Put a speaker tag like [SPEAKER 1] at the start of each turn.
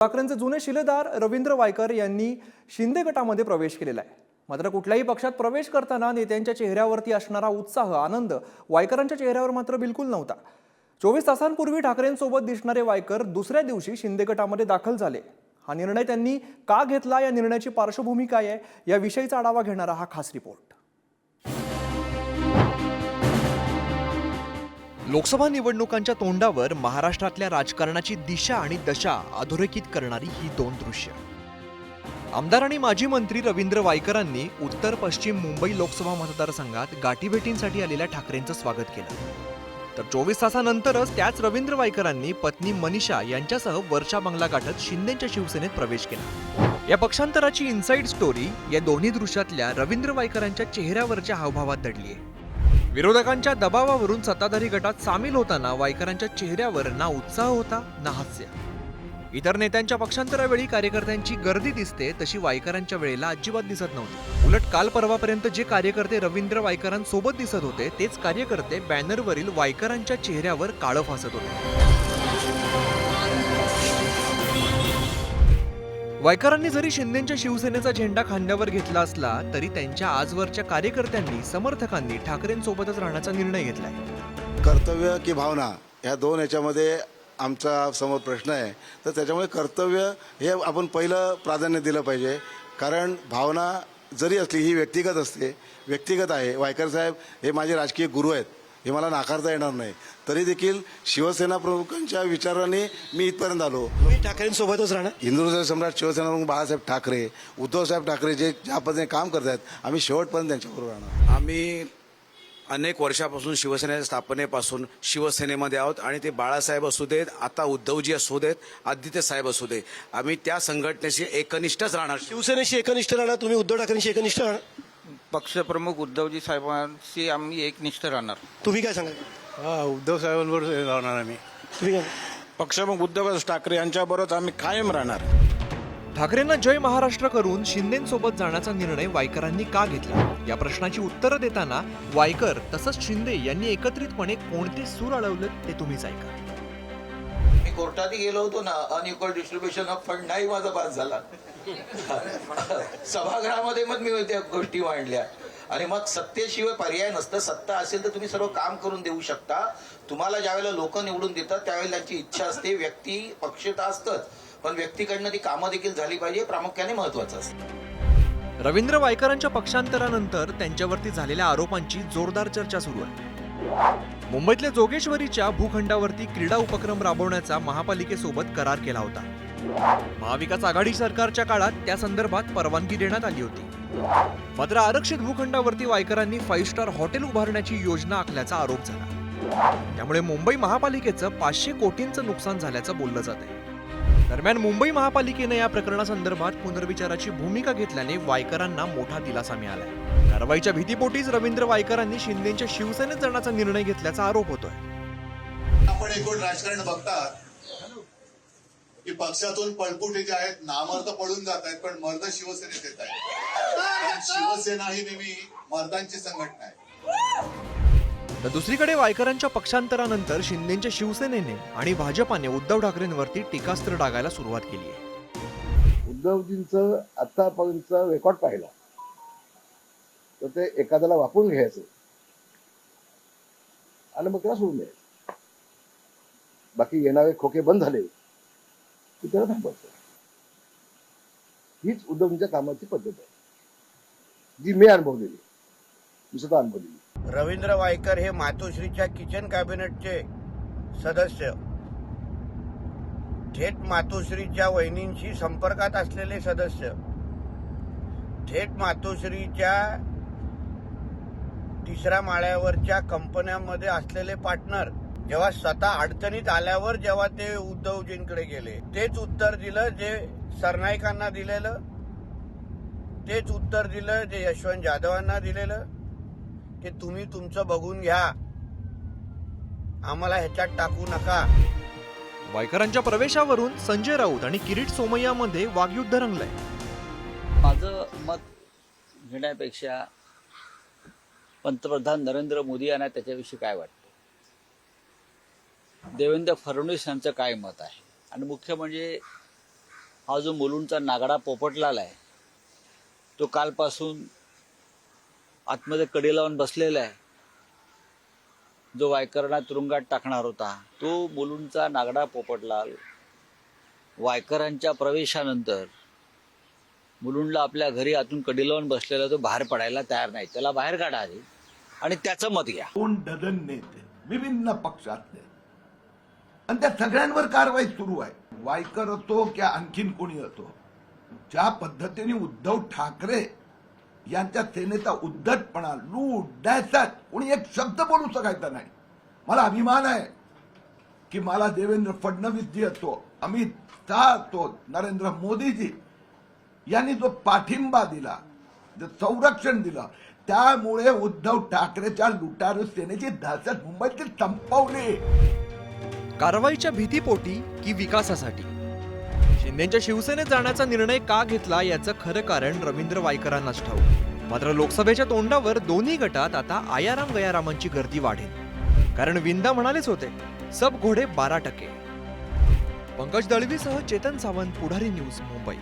[SPEAKER 1] ठाकरेंचे जुने शिलेदार रवींद्र वायकर यांनी शिंदे गटामध्ये प्रवेश केलेला आहे. मात्र कुठल्याही पक्षात प्रवेश करताना नेत्यांच्या चेहऱ्यावरती असणारा उत्साह आनंद वायकरांच्या चेहऱ्यावर मात्र बिलकुल नव्हता. चोवीस तासांपूर्वी ठाकरेंसोबत दिसणारे वायकर दुसऱ्या दिवशी शिंदे गटामध्ये दाखल झाले. हा निर्णय त्यांनी का घेतला या निर्णयाची पार्श्वभूमी काय आहे याविषयीचा आढावा घेणारा हा खास रिपोर्ट.
[SPEAKER 2] लोकसभा निवडणुकांच्या तोंडावर महाराष्ट्रातल्या राजकारणाची दिशा आणि दशा अधोरेखित करणारी ही दोन दृश्य. आमदार आणि माजी मंत्री रवींद्र वायकरांनी उत्तर पश्चिम मुंबई लोकसभा मतदारसंघात गाठीभेटींसाठी आलेल्या ठाकरेंचं स्वागत केलं. तर चोवीस तासानंतरच त्याच रवींद्र वायकरांनी पत्नी मनीषा यांच्यासह वर्षा बंगला गाठत शिंदेच्या शिवसेनेत प्रवेश केला. या पक्षांतराची इन्साइड स्टोरी या दोन्ही दृश्यातल्या रवींद्र वायकरांच्या चेहऱ्यावरच्या हावभावात दडली आहे विरोधकांच्या दबावावरून सत्ताधारी गटात सामील होताना वायकरांच्या चेहऱ्यावर ना उत्साह होता ना हास्य. इतर नेत्यांच्या पक्षांतरावेळी कार्यकर्त्यांची गर्दी दिसते तशी वायकरांच्या वेळेला अजिबात दिसत नव्हती. उलट काल परवापर्यंत जे कार्यकर्ते रवींद्र वायकरांसोबत दिसत होते तेच कार्यकर्ते बॅनरवरील वायकरांच्या चेहऱ्यावर काळं फासत होते. वायकरांनी जरी शिंदेच्या शिवसेनेचा झेंडा खांद्यावर घेतला असला तरी त्यांच्या आजवरच्या कार्यकर्त्यांनी समर्थकांनी ठाकरेंसोबतच राहण्याचा निर्णय घेतलाय.
[SPEAKER 3] कर्तव्य की भावना ह्या दोन याच्यामध्ये आमचा समोर प्रश्न आहे. तर त्याच्यामुळे कर्तव्य हे आपण पहिलं प्राधान्य दिलं पाहिजे. कारण भावना जरी असली ही व्यक्तिगत असते व्यक्तिगत आहे. वायकर साहेब हे माझे राजकीय गुरु आहेत. हे मला नाकारता येणार नाही. तरी देखील शिवसेना प्रमुखांच्या विचाराने मी इथपर्यंत आलो.
[SPEAKER 4] तुम्ही ठाकरेंसोबतच राहणार?
[SPEAKER 3] हिंदुस्थान सम्राट शिवसेना प्रमुख बाळासाहेब ठाकरे उद्धवसाहेब ठाकरे जे ज्या पद्धतीने काम करत आहेत आम्ही शेवटपर्यंत त्यांच्याबरोबर राहणार.
[SPEAKER 5] आम्ही अनेक वर्षापासून शिवसेनेच्या स्थापनेपासून शिवसेनेमध्ये आहोत आणि ते बाळासाहेब असू देत आता उद्धवजी असू देत आदित्य साहेब असू दे आम्ही त्या संघटनेशी एकनिष्ठच राहणार.
[SPEAKER 4] शिवसेनेशी एकनिष्ठ राहणार तुम्ही उद्धव ठाकरेंशी एकनिष्ठ राहणार?
[SPEAKER 6] पक्षप्रमुख उद्धवजी साहेबांशी आम्ही एकनिष्ठ राहणार.
[SPEAKER 4] तुम्ही काय सांगाल?
[SPEAKER 7] हा उद्धव साहेबांवर राहणार आम्ही.
[SPEAKER 4] तुम्ही काय?
[SPEAKER 7] पक्षप्रमुख उद्धव ठाकरे यांच्याबरोबर आम्ही कायम राहणार.
[SPEAKER 2] ठाकरेंना जय महाराष्ट्र करून शिंदेसोबत जाण्याचा निर्णय वायकरांनी का घेतला? या प्रश्नाची उत्तरं देताना वायकर तसंच शिंदे यांनी एकत्रितपणे कोणते सूर अडवलेत ते तुम्हीच ऐका.
[SPEAKER 8] मी कोर्टात गेलो होतो ना अनइक्वल डिस्ट्रीब्युशन ऑफ फंड नाही माझा पास झाला. सभागृहामध्ये मग मी त्या गोष्टी मांडल्या. आणि मग सत्तेशिवाय पर्याय नसतं. सत्ता असेल तर तुम्ही सर्व काम करून देऊ शकता. तुम्हाला ज्यावेळेला लोक निवडून देतात त्यावेळेला त्यांची इच्छा असते. व्यक्ती पक्षता असतंच. पण व्यक्तीकडनं ती कामं देखील झाली पाहिजे. प्रामुख्याने महत्वाचं असतं.
[SPEAKER 2] रवींद्र वायकरांच्या पक्षांतरानंतर त्यांच्यावरती झालेल्या आरोपांची जोरदार चर्चा सुरू आहे. मुंबईतल्या जोगेश्वरीच्या भूखंडावरती क्रीडा उपक्रम राबवण्याचा महापालिकेसोबत करार केला होता. महाविकास आघाडी सरकारच्या काळात त्या संदर्भात परवानगी देण्यात आली होती. मात्र आरक्षित भूखंडावरती वायकरांनी फाईव्ह स्टार हॉटेल उभारण्याची योजना आखल्याचा आरोप झाला. त्यामुळे मुंबई महापालिकेचं पाचशे कोटींचं नुकसान झाल्याचं बोललं जात आहे दरम्यान मुंबई महापालिकेनं या प्रकरणासंदर्भात पुनर्विचाराची भूमिका घेतल्याने वायकरांना मोठा दिलासा मिळालाय. कारवाईच्या भीतीपोटीच रवींद्र वायकरांनी शिंदेच्या शिवसेनेत जाण्याचा निर्णय घेतल्याचा आरोप होतोय.
[SPEAKER 9] आपण एकूण राजकारण बघता की पक्षातून पळपुटे जे आहेत नामर्द पळून जात आहेत पण मर्द शिवसेनेत येत आहेत. शिवसेना ही नेहमी मर्दांची संघटना आहे.
[SPEAKER 2] तर दुसरीकडे वायकरांच्या पक्षांतरानंतर शिंदेच्या शिवसेनेने आणि भाजपाने उद्धव ठाकरेंवरती टीकास्त्र डागायला सुरुवात केली आहे.
[SPEAKER 10] उद्धवजींचं आतापर्यंतचं रेकॉर्ड पाहिला. तर ते एखाद्याला वापरून घ्यायचं. आणि मग त्याला सोडून द्यायचं. बाकी येणारे खोके बंद झाले. की त्याला थांबवायचं हीच उद्धवजींच्या कामाची पद्धत आहे. जी मी अनुभवलेली मी स्वतः अनुभवलेली
[SPEAKER 11] रवींद्र वायकर हे मातोश्रीच्या किचन कॅबिनेटचे सदस्य. थेट मातोश्रीच्या वहिनींशी संपर्कात असलेले सदस्य. थेट मातोश्रीच्या तिसऱ्या माळ्यावरच्या कंपन्यांमध्ये असलेले पार्टनर. जेव्हा स्वतः अडचणीत आल्यावर जेव्हा ते उद्धवजींकडे गेले तेच उत्तर दिलं जे सरनाईकांना दिलेलं तेच उत्तर दिलं जे यशवंत जाधवांना दिलेलं की तुम्ही तुमचं बघून घ्या. आम्हाला ह्याच्यात टाकू नका.
[SPEAKER 2] वायकरांच्या प्रवेशावरून संजय राऊत आणि किरीट सोमय्यामध्ये वागयुद्ध रंगलंय.
[SPEAKER 6] माझं मत घेण्यापेक्षा पंतप्रधान नरेंद्र मोदी यांना त्याच्याविषयी काय वाटतं? देवेंद्र फडणवीस यांचं काय मत आहे? आणि मुख्य म्हणजे हा जो मुलुंडचा नागडा पोपटलाल आहे तो कालपासून आतमध्ये कडी लावून बसलेला आहे. जो वायकरांना तुरुंगात टाकणार होता तो मुलुंडचा नागडा पोपटलाल वायकरांच्या प्रवेशानंतर मुलुंडला आपल्या घरी आतून कडी लावून बसलेला तो बाहेर पडायला तयार नाही. त्याला बाहेर काढा आधी आणि त्याचं मत घ्या.
[SPEAKER 10] कोण डझन नेते? विभिन्न पक्षातले. आणि त्या सगळ्यांवर कारवाई सुरू आहे. वायकर असो किंवा आणखीन कोणी असो ज्या पद्धतीने उद्धव ठाकरे यांच्या सेनेचा उद्धटपणा लूट दहशत कोणी एक शब्द बोलू शकायचा नाही. मला अभिमान आहे की मला देवेंद्र फडणवीसजी असो अमित शहा असो नरेंद्र मोदीजी यांनी जो पाठिंबा दिला जो संरक्षण दिलं त्यामुळे उद्धव ठाकरेच्या लुटारू सेनेची दहशत मुंबईतील संपवली.
[SPEAKER 2] कारवाईच्या भीतीपोटी की विकासासाठी? शिंदेच्या शिवसेनेत जाण्याचा निर्णय का घेतला याचं खरं कारण रवींद्र वायकरांनाच ठाऊ मात्र लोकसभेच्या तोंडावर दोन्ही गटात आता आयाराम गयारामांची गर्दी वाढेल. कारण विंदा म्हणालेच होते सब घोडे बारा टक्के. पंकज दळवीसह चेतन सावंत पुढारी न्यूज मुंबई.